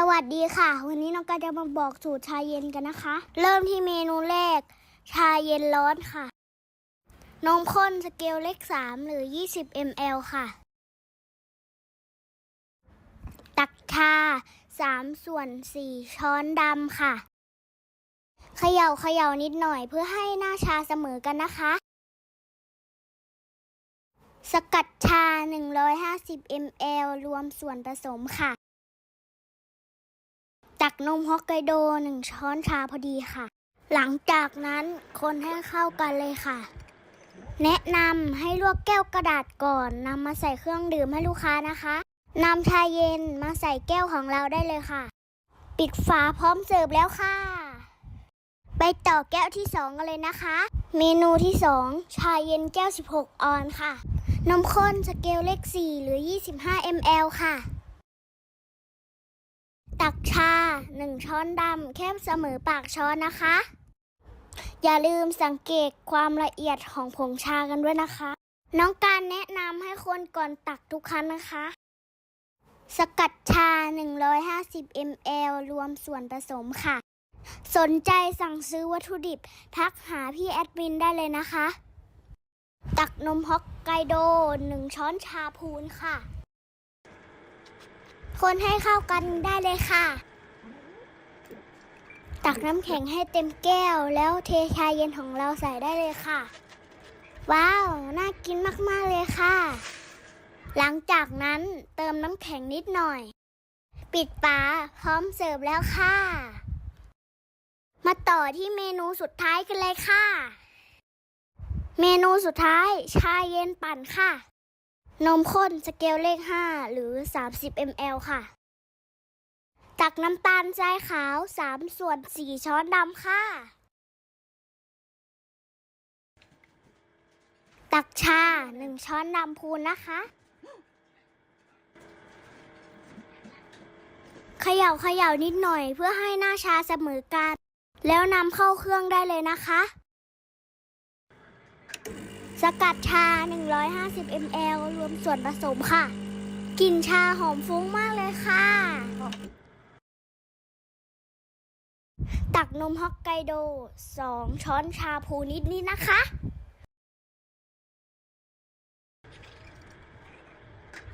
สวัสดีค่ะ วันนี้น้องกาจะมาบอกสูตรชาเย็นกันนะคะ เริ่มที่เมนูแรก ชาเย็นร้อนค่ะ นมข้นสเกลเล็ก 3 หรือ 20 ml ค่ะ ตักชา 3 ส่วน 4 ช้อนดำค่ะ เขย่าเขย่านิดหน่อยเพื่อให้หน้าชาเสมอกันนะคะ สกัดชา 150 ml รวมส่วนผสมค่ะ ตักนมฮอกไกโด1ช้อนชาพอดีค่ะ หลังจากนั้นคนให้เข้ากันเลยค่ะ แนะนำให้ลวกแก้วกระดาษก่อนนำมาใส่เครื่องดื่มให้ลูกค้านะคะนำชาเย็นมาใส่แก้วของเราได้เลยค่ะ ปิดฝาพร้อมเสิร์ฟแล้วค่ะ ไปต่อแก้วที่2กันเลยนะคะ เมนูที่2ชาเย็นแก้ว 16 ออนซ์ค่ะ นมข้นสเกลเลข 4 หรือ 25 ml ค่ะ ตักชา 1 ช้อนดำแค่เสมอปากช้อนนะคะ อย่าลืมสังเกตความละเอียดของผงชากันด้วยนะคะ น้องการแนะนำให้คนก่อนตักทุกครั้งนะคะ สกัดชา 150 ml รวมส่วนผสมค่ะ สนใจสั่งซื้อวัตถุดิบ ทักหาพี่แอดมินได้เลยนะคะ ตักนมฮอกไกโด 1 ช้อนชาพูนค่ะ คนให้เข้ากันได้เลยค่ะ ตักน้ำแข็งให้เต็มแก้ว แล้วเทชาเย็นของเราใส่ได้เลยค่ะ ว้าว น่ากินมาก ๆ เลยค่ะ หลังจากนั้นเติมน้ำแข็งนิดหน่อย ปิดฝาพร้อมเสิร์ฟแล้วค่ะ มาต่อที่เมนูสุดท้ายกันเลยค่ะ เมนูสุดท้ายชาเย็นปั่นค่ะ นมข้นสเกลเลข 5 หรือ 30 ml ค่ะ ตักน้ำตาลทรายขาว 3 ส่วน 4 ช้อนดำค่ะ ตักชา 1 ช้อนดำพูนนะคะ เขย่าเขย่านิดหน่อยเพื่อให้หน้าชาเสมอกัน แล้วนำเข้าเครื่องได้เลยนะคะ สกัดชา 150 ml รวมส่วนผสมค่ะ กลิ่นชาหอมฟุ้งมากเลยค่ะ ตักนมฮอกไกโด 2 ช้อนชาพูนิดนิดนะคะ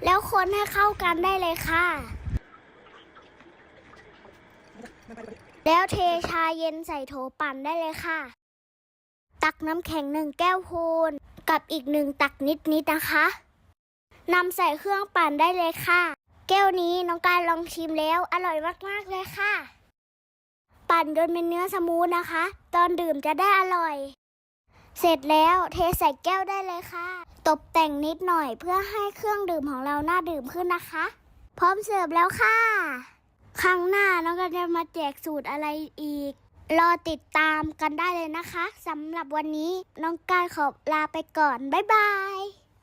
แล้วคนให้เข้ากันได้เลยค่ะ แล้วเทชาเย็นใส่โถปั่นได้เลยค่ะ ตักน้ำแข็งหนึ่งแก้วพูน กับอีกหนึ่งตักนิดนิดๆนะคะนำใส่เครื่องปั่นได้เลยค่ะ แก้วนี้น้องการลองชิมแล้วอร่อยมากๆเลยค่ะ ปั่นจนเป็นเนื้อสมูทนะคะ ตอนดื่มจะได้อร่อย เสร็จแล้วเทใส่แก้วได้เลยค่ะตกแต่งนิดหน่อยเพื่อให้เครื่องดื่มของเราน่าดื่มขึ้นนะคะ พร้อมเสิร์ฟแล้วค่ะ ครั้งหน้าน้องก็จะมาแจกสูตรอะไรอีก รอติดตามกันได้เลยนะคะสำหรับวันนี้น้องการขอลาไปก่อน บ๊ายบาย